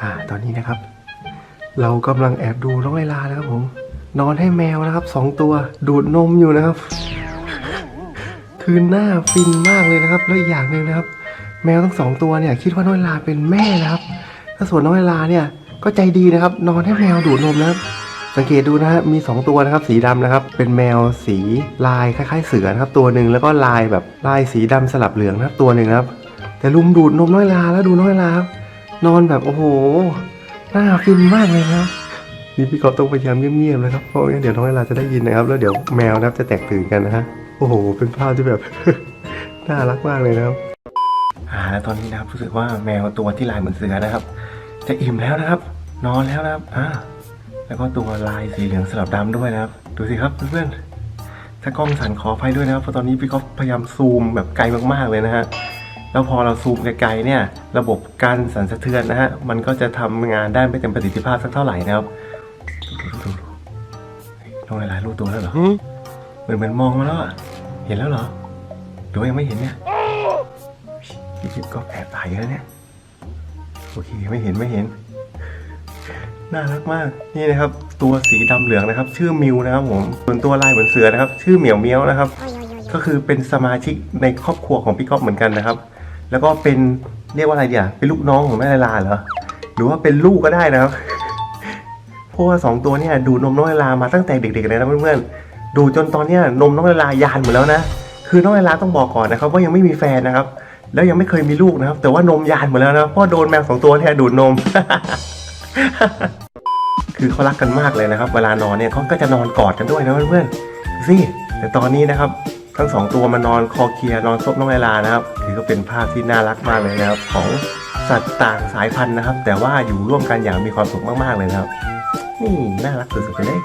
อ่าตอนนี้นะครับ เรากำลังแอบดูน้องไลลานะครับผม นอนให้แมวนะครับสองตัวดูดนมอยู่นะครับ คือหน้าฟินมากเลยนะครับ แล้วอีกอย่างหนึ่งนะครับ แมวทั้งสองตัวเนี่ยคิดว่าน้องไลลาเป็นแม่นะครับ ถ้าส่วนน้องไลลาเนี่ยก็ใจดีนะครับ นอนให้แมวดูดนมนะครับสังเกตดูนะฮะมีสองตัวนะครับสีดำนะครับ เป็นแมวสีลายคล้าย ๆ เสือนะครับ ตัวหนึ่งแล้วก็ลายแบบลายสีดำสลับเหลืองนะครับตัวหนึ่งนะครับ แต่ลุมดูดนมน้อยลาแล้วดูน้อยลาครับ นอนแบบโอ้โหน่าฟินมากเลยครับนี่พี่กอต้องพยายามเงียบๆนะครับเพราะงั้นเดี๋ยวน้อยลาจะได้ยินนะครับ แล้วเดี๋ยวแมวนะครับจะแตกตื่นกันนะฮะโอ้โห เป็นภาพที่แบบ น่ารักมากเลยนะครับอ่าแล้วตอนนี้นะครับรู้สึกว่าแมวตัวที่ลายเหมือนเสือนะครับ จะอิ่มแล้วนะครับ นอนแล้วนะครับอ่าแล้วก็ตัวลายสีเหลืองสลับดำด้วยนะครับ ดูสิครับเพื่อนๆถ้ากล้องสั่นขออภัยด้วยนะครับเพราะตอนนี้พี่ก็พยายามซูมแบบไกลมากๆเลยนะฮะ แล้วพอเราซูมไกลๆเนี่ยระบบการสั่นสะเทือนนะฮะมันก็จะทำงานได้ไม่เต็มประสิทธิภาพสักเท่าไหร่นะครับดูดูดูดูน้องลายๆรู้ตัวแล้วเหรอเหมือนมือนมองมาแล้วอะเห็นแล้วเหรอหรือว่ายังไม่เห็นเนี่ยพี่จิ๊บก็แอบถ่ายแล้วเนี่ยโอเคไม่เห็นไม่เห็นน่ารักมากนี่นะครับ ตัวสีดำเหลืองนะครับ ชื่อมิวนะครับผมส่วนตัวลายเหมือนเสือนะครับ ชื่อเหมียวเมียวนะครับ ก็คือเป็นสมาชิกในครอบครัวของพี่ก๊อฟเหมือนกันนะครับ แล้วก็เป็นเรียกว่าอะไรเดียวเป็นลูกน้องของแม่ลาลาเหรอหรือว่าเป็นลูกก็ได้นะครับเพราะว่าสองตัวเนี่ยดูนมน้องลาลามาตั้งแต่เด็กๆเลยนะเพื่อนๆดูจนตอนเนี้ยนมน้องลาลายานหมดแล้วนะคือน้องลาลาต้องบอกก่อนนะครับว่ายังไม่มีแฟนนะครับ แล้วยังไม่เคยมีลูกนะครับ แต่ว่านมยานหมดแล้วนะเพราะโดนแมวสองตัวเนี่ยดูดนมคือเขารักกันมากเลยนะครับ เวลานอนเนี่ยเขาก็จะนอนกอดกันด้วยนะเพื่อนๆดูสิแต่ตอนนี้นะครับ ทั้งสองตัวมานอนคอเคลียนอนซบน้องไอลานะครับถือก็เป็นภาพที่น่ารักมากเลยนะครับ ของสัตว์ต่างสายพันธุ์นะครับ แต่ว่าอยู่ร่วมกันอย่างมีความสุขมากๆเลยนะครับ นี่น่ารักสุดๆไปเลย